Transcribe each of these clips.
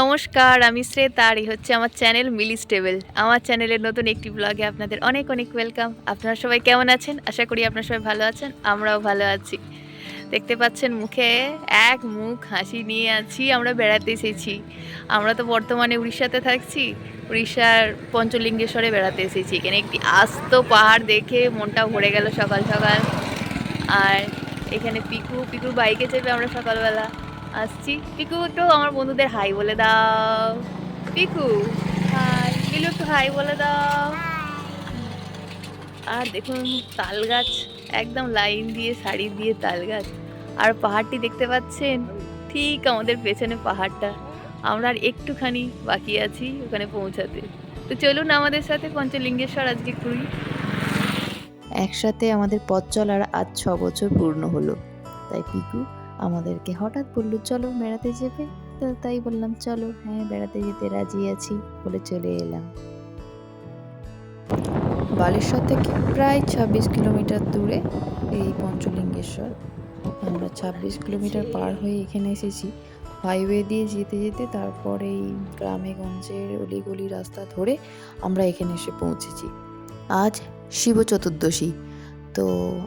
নমস্কার, আমি শ্রেতা আর হচ্ছে আমার চ্যানেল মিলি স্টেবল আমার চ্যানেলের নতুন একটি ব্লগে আপনাদের অনেক অনেক ওয়েলকাম আপনারা সবাই কেমন আছেন? আশা করি আপনারা সবাই ভালো আছেন, আমরাও ভালো আছি। দেখতে পাচ্ছেন মুখে এক মুখ হাসি নিয়ে আছি, আমরা বেড়াতে এসেছি। আমরা তো বর্তমানে উড়িষ্যাতে থাকছি, উড়িষ্যার পঞ্চলিঙ্গেশ্বরে বেড়াতে এসেছি। এখানে একটি আস্ত পাহাড় দেখে মনটা ভরে গেল সকাল সকাল। আর এখানে পিকু, পিকুর বাইকে চেপে আমরা সকালবেলা। আসছি। পিকু, একটু আমার বন্ধুদের হাই বলে দাও। পিকু হাই একটু হাই বলে দাও। আর দেখুন তাল গাছ একদম লাইন দিয়ে, সারি দিয়ে তাল গাছ আর পাহাড়টি দেখতে পাচ্ছেন? ঠিক আমাদের পেছনে পাহাড়টা। আমরা আর একটুখানি বাকি আছি ওখানে পৌঁছাতে। তো চলুন আমাদের সাথে পঞ্চলিঙ্গেশ্বর আজকে ঘুরি। একসাথে আমাদের পথ চলার আজ ছ বছর পূর্ণ হলো। তাই পিকু আমাদেরকে হঠাৎ বলল চলো বেড়াতে যাবে তো তাই বললাম চলো হ্যাঁ বেড়াতে যেতে রাজি আছি বলে চলে এলাম। বালেশ্বর থেকে প্রায় ছাব্বিশ কিলোমিটার দূরে এই পঞ্চলিঙ্গেশ্বর। আমরা ছাব্বিশ কিলোমিটার পার হয়ে এখানে এসেছি। হাইওয়ে দিয়ে যেতে যেতে তারপরে এই গ্রামে গঞ্জের অলিগলি রাস্তা ধরে আমরা এখানে এসে পৌঁছেছি। আজ শিব চতুর্দশী। তো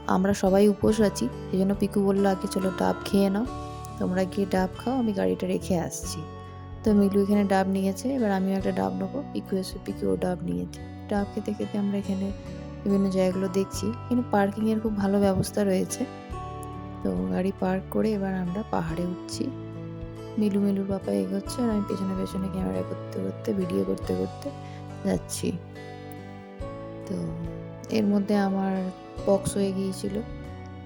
আমরা সবাই উপোস আছি। সেই জন্য পিকু বলল, আগে চলো ডাব খেয়ে নাও। তোমরা গিয়ে ডাব খাও, আমি গাড়িটা রেখে আসছি। তো মিলু এখানে ডাব নিয়েছে, এবার আমিও একটা ডাব নেব। পিকু এসে, পিকুও ডাব নিয়েছে। ডাব খেতে খেতে আমরা এখানে বিভিন্ন জায়গাগুলো দেখছি। এখানে পার্কিংয়ের খুব ভালো ব্যবস্থা রয়েছে। তো গাড়ি পার্ক করে এবার আমরা পাহাড়ে উঠছি। মিলু মিলুর বাবা এগোচ্ছে আর আমি পেছনে পেছনে ক্যামেরা করতে করতে, ভিডিও করতে করতে যাচ্ছি। তো এর মধ্যে আমার পক্স হয়ে গিয়েছিল।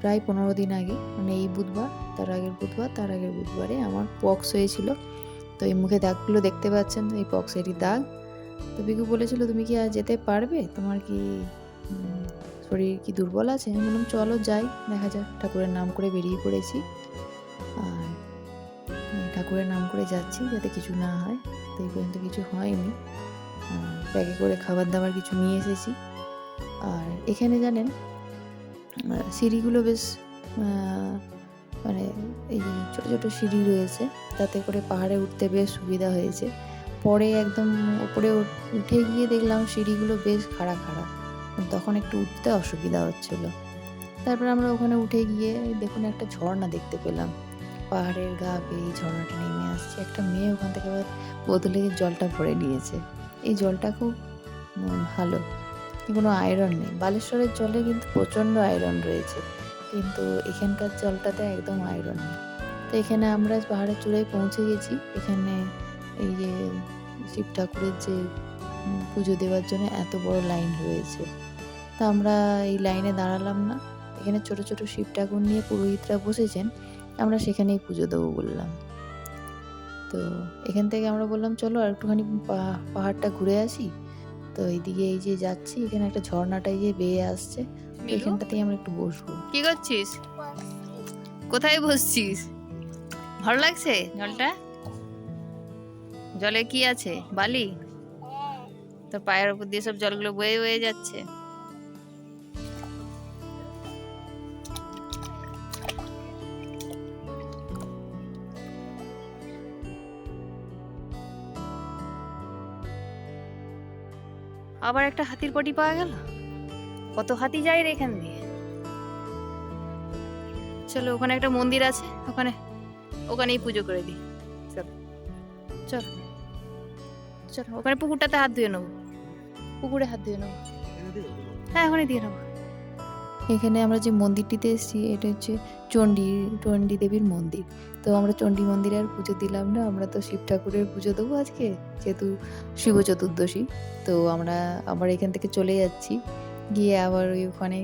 প্রায় পনেরো দিন আগে মানে এই বুধবার, তার আগের বুধবার, তার আগের বুধবারে আমার পক্স হয়েছিল। তো এই মুখে দাগগুলো দেখতে পাচ্ছেন, এই পক্সেরই দাগ। তো বিকু বলেছিল, তুমি কি আর যেতে পারবে? তোমার কি শরীর কি দুর্বল আছে? আমি বললাম, চলো যাই, দেখা যাক, ঠাকুরের নাম করে বেরিয়ে পড়েছি। আর ঠাকুরের নাম করে যাচ্ছি যাতে কিছু না হয়। তো এই পর্যন্ত কিছু হয়নি। ব্যাগে করে খাবার দাবার কিছু নিয়ে এসেছি। আর এখানে জানেন সিঁড়িগুলো বেশ মানে এই ছোটো ছোটো সিঁড়ি রয়েছে, তাতে করে পাহাড়ে উঠতে বেশ সুবিধা হয়েছে। পরে একদম উপরে উঠে গিয়ে দেখলাম সিঁড়িগুলো বেশ খাড়া খাড়া। তখন একটু উঠতে অসুবিধা হচ্ছিল। তারপর আমরা ওখানে উঠে গিয়ে দেখুন একটা ঝর্ণা দেখতে পেলাম। পাহাড়ের গা বেয়ে ঝর্ণাটা নেমে আসছে। একটা মেয়ে ওখান থেকে আবার বোতলে জলটা ভরে নিয়েছে। এই জলটা খুব ভালো। কোনো আয়রন নেই। বালেশ্বরের জলে কিন্তু প্রচণ্ড আয়রন রয়েছে। কিন্তু এখানকার জলটাতে একদম আয়রন নেই। তো এখানে আমরা পাহাড়ের চূড়ায় পৌঁছে গেছি। এখানে এই যে শিব ঠাকুরের যে পুজো দেওয়ার জন্য এত বড় লাইন রয়েছে। তা আমরা এই লাইনে দাঁড়ালাম না। এখানে ছোট ছোট শিব ঠাকুর নিয়ে পুরোহিতরা বসেছেন। আমরা সেখানেই পুজো দেবো বললাম। তো এখান থেকে আমরা বললাম, চলো আর একটুখানি পাহাড়টা ঘুরে আসি। তো এইদিকে এই যে যাচ্ছি এখানে একটা ঝর্ণাটা যে বেয়ে আসছে এখানটাতেই আমরা একটু বসবো। কি করছিস? কোথায় বসছিস? ভালো লাগছে জলটা? জলে কি আছে? বালি? তোর পায়ের উপর দিয়ে সব জলগুলো বয়ে বয়ে যাচ্ছে। আবার একটা হাতির পটি পাওয়া গেল? কত হাতি যায় রে এখান দিয়ে? চলো, ওখানে একটা মন্দির আছে, ওখানে, ওখানেই পুজো করে দিই। চলো চলো চলো, ওখানে পুকুরটাতে হাত ধুয়ে নেব। পুকুরে হাত ধুয়ে নেব। হ্যাঁ ওখানে দিয়ে নেব। এখানে আমরা যে মন্দিরটিতে এসেছি, এটা হচ্ছে চণ্ডী চণ্ডী দেবীর মন্দির। তো আমরা চণ্ডী মন্দিরে আর পুজো দিলাম না, আমরা তো শিব ঠাকুরের পুজো দেবো আজকে, যেহেতু শিব চতুর্দশী। তো আমরা আবার এখান থেকে চলে যাচ্ছি, গিয়ে আবার ওই ওখানে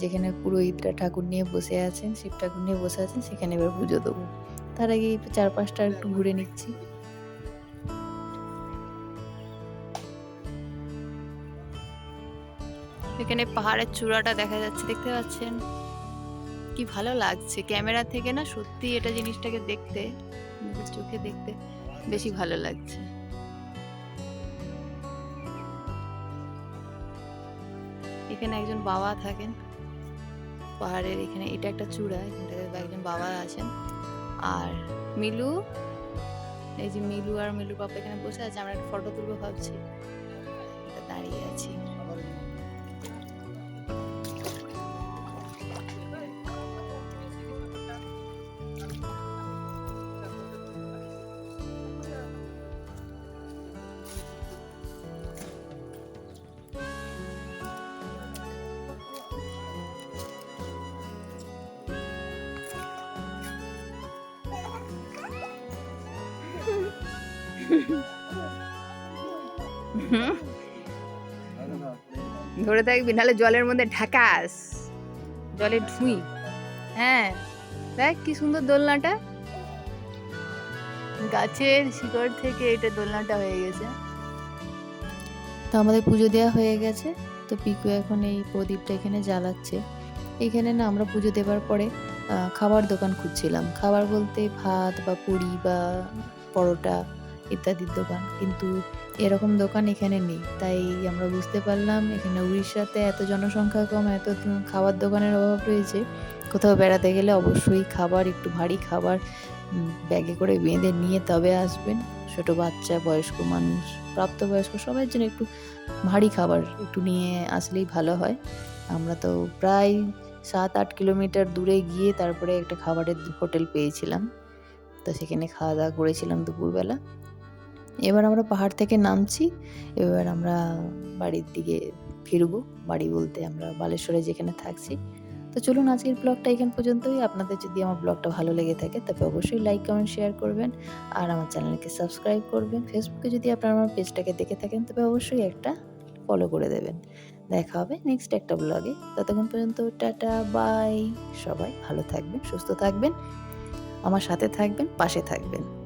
যেখানে পুরোহিতরা ঠাকুর নিয়ে বসে আছেন, শিব ঠাকুর নিয়ে বসে আছেন, সেখানে এবার পুজো দেবো। তার আগে এই চারপাশটা একটু ঘুরে নিচ্ছি। এখানে পাহাড়ের চূড়াটা দেখা যাচ্ছে, দেখতে পাচ্ছেন? কি ভালো লাগছে। ক্যামেরা থেকে না সত্যি এটা জিনিসটাকে দেখতে চোখে দেখতে বেশি ভালো লাগছে। এখানে একজন বাবা থাকেন। পাহাড়ের এখানে এটা একটা চূড়া, এখানটাতে একজন বাবা আছেন। আর মিলু, এই যে মিলু আর মিলু পাপা এখানে বসে আছে, আমরা একটা ফটো তুলবো ভাবছি। ধরে থাকবি, নাহলে জলের মধ্যে ঢাকাস। জলে ঢুই হ্যাঁ দেখ কি সুন্দর দোলনাটা। গাছের শিকড় থেকে এটা দোলনাটা হয়ে গেছে। তো আমাদের পুজো দেওয়া হয়ে গেছে। তো পিকু এখন এই প্রদীপটা এখানে জ্বালাচ্ছে। এখানে না আমরা পুজো দেওয়ার পরে খাবার দোকান খুঁজছিলাম। খাবার বলতে ভাত বা পুরি বা পরোটা। ইত্যাদির দোকান। কিন্তু এরকম দোকান এখানে নেই। তাই আমরা বুঝতে পারলাম, এখানে উড়িষ্যাতে এত জনসংখ্যা কম, এত খাবার দোকানের অভাব রয়েছে। কোথাও বেড়াতে গেলে অবশ্যই খাবার, একটু ভারী খাবার ব্যাগে করে বেঁধে নিয়ে তবে আসবেন। ছোট বাচ্চা, বয়স্ক মানুষ, প্রাপ্তবয়স্ক সবার জন্য একটু ভারী খাবার একটু নিয়ে আসলেই ভালো হয়। আমরা তো প্রায় সাত, আট কিলোমিটার দূরে গিয়ে তারপরে একটা খাবারের হোটেল পেয়েছিলাম। তো সেখানে খাওয়া দাওয়া করেছিলাম দুপুরবেলা। এবার আমরা পাহাড় থেকে নামছি, এবার আমরা বাড়ির দিকে ফিরবো, বাড়ি বলতে আমরা বালেশ্বরে যেখানে থাকছি। তো চলুন আজকের ব্লগটা এখান পর্যন্তই। আপনাদের যদি আমার ব্লগটা ভালো লেগে থাকে, তবে অবশ্যই লাইক, কমেন্ট, শেয়ার করবেন আর আমার চ্যানেলকে সাবস্ক্রাইব করবেন। ফেসবুকে যদি আপনারা আমার পেজটাকে দেখে থাকেন, তবে অবশ্যই একটা ফলো করে দেবেন। দেখা হবে নেক্সট একটা ব্লগে ততক্ষণ পর্যন্ত টাটা বাই সবাই ভালো থাকবেন, সুস্থ থাকবেন, আমার সাথে থাকবেন, পাশে থাকবেন।